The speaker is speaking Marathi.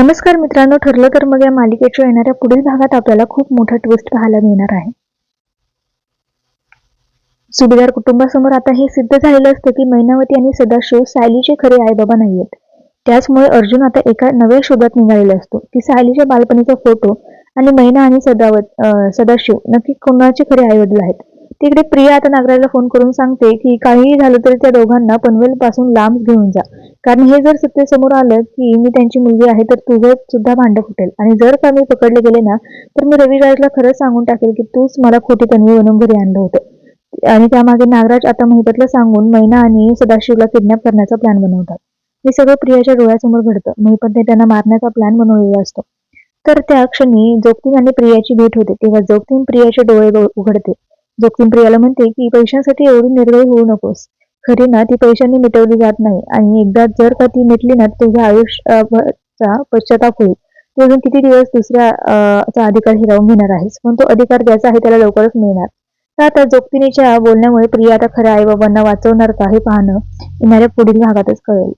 नमस्कार मित्रांनो ठरलं तर मग या मालिकेच्या येणाऱ्या पुढील भागात आपल्याला खूप मोठा ट्विस्ट पाहायला मिळणार आहे. सुभेदार कुटुंबासमोर आता हे सिद्ध झालेलं असतं की मैनावती आणि सदाशिव सायलीचे खरे आई बाबा नाहीयेत. त्याचमुळे अर्जुन आता एका नव्या शोधात निघालेला असतो. की सायलीच्या बालपणीचा फोटो आणि मैना आणि सदावत सदाशिव नक्की कोणाचे खरे आई वडील आहेत? तिकडे प्रिया आता नागराजला फोन करून सांगते की काहीही झालं तरी त्या दोघांना पनवेल पासून लांब घेऊन जा. कारण हे जर सत्य समोर आलं की मी त्यांची मुलगी आहे तर तुझं सुद्धा भांड फुटेल. आणि जर का मी पकडले गेले ना तर मी रविराजला खरंच सांगून टाकेल की तूच मला खोटी तन्वी बनवून घरी आणलं होतं. आणि त्यामागे नागराज आता महिपतला सांगून मैना आणि सदाशिवला किडनॅप करण्याचा प्लॅन बनवतात. हे सगळं प्रियाच्या डोळ्यासमोर घडतं. महिपतने त्यांना मारण्याचा प्लॅन बनवलेला असतो. तर त्या क्षणी जोगतीन आणि प्रियाची भेट होते. तेव्हा जोगतीन प्रियाचे डोळे उघडते. जोगतीन प्रियाला म्हणते की पैशांसाठी एवढी निर्दयी होऊ नकोस. खरी ना ती पैशांनी मिटवली जात नाही. आणि एकदा जर का ती मिटली ना तर तुझ्या आयुष्याचा पश्चाताप होईल. तू अजून किती दिवस दुसऱ्याचा अधिकार हिरावून घेणार आहेस? पण तो अधिकार ज्याचा आहे त्याला लवकरच मिळणार. तर आता जोगतिनीच्या बोलण्यामुळे प्रिया आता खऱ्या आई बाबांना वाचवणार का हे पाहणं येणाऱ्या पुढील भागातच कळेल.